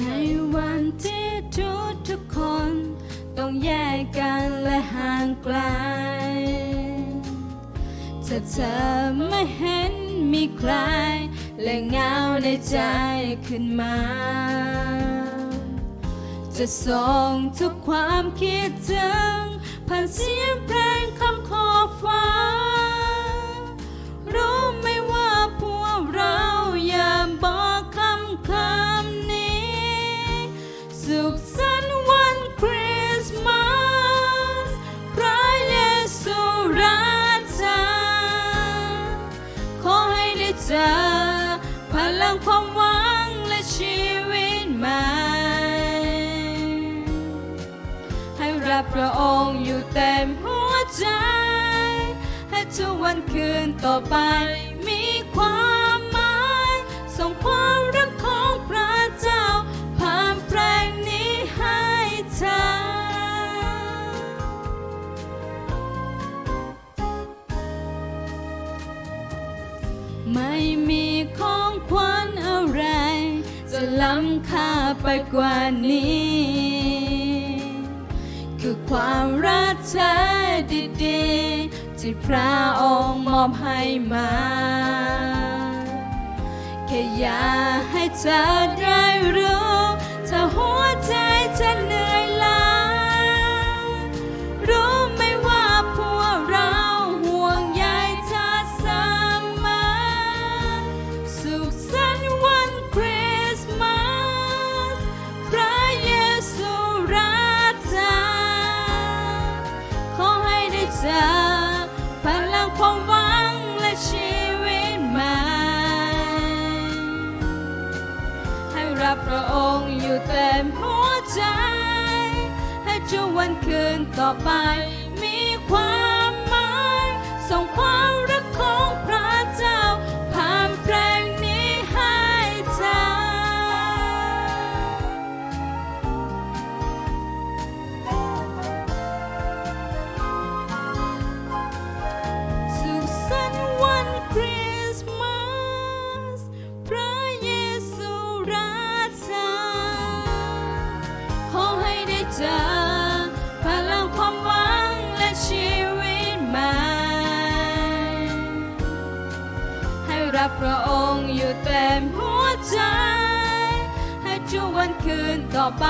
ในวันที่ทุกทุกๆคน ต้องแยกกันและห่างไกลถ้าเธอไม่เห็นมีใคร และเงาในใจขึ้นมา จะส่งทุกความคิดถึงผ่านเสียงเพลงคำขอฟ้า พระองค์อยู่เต็มหัวใจ ให้ทุกวันคืนต่อไป มีความหมายส่งความรักของพระเจ้า ผ่านเพลงนี้ให้เธอไม่มีของขวัญอะไร จะล้ำค่าไปกว่านี้ คือความรักแท้ดีๆที่พระองค์มอบให้มาแค่อยากให้เธอได้รู้ จอพลังความหวังและชีวิตใหม่ให้รับพระองค์อยู่เต็มหัวใจ ให้ทุกวันคืนต่อไป มีความหมายส่งความ เจอพลังความหวังและชีวิตใหม่ให้รับพระองค์อยู่เต็มหัวใจ ให้ทุกวันคืนต่อไป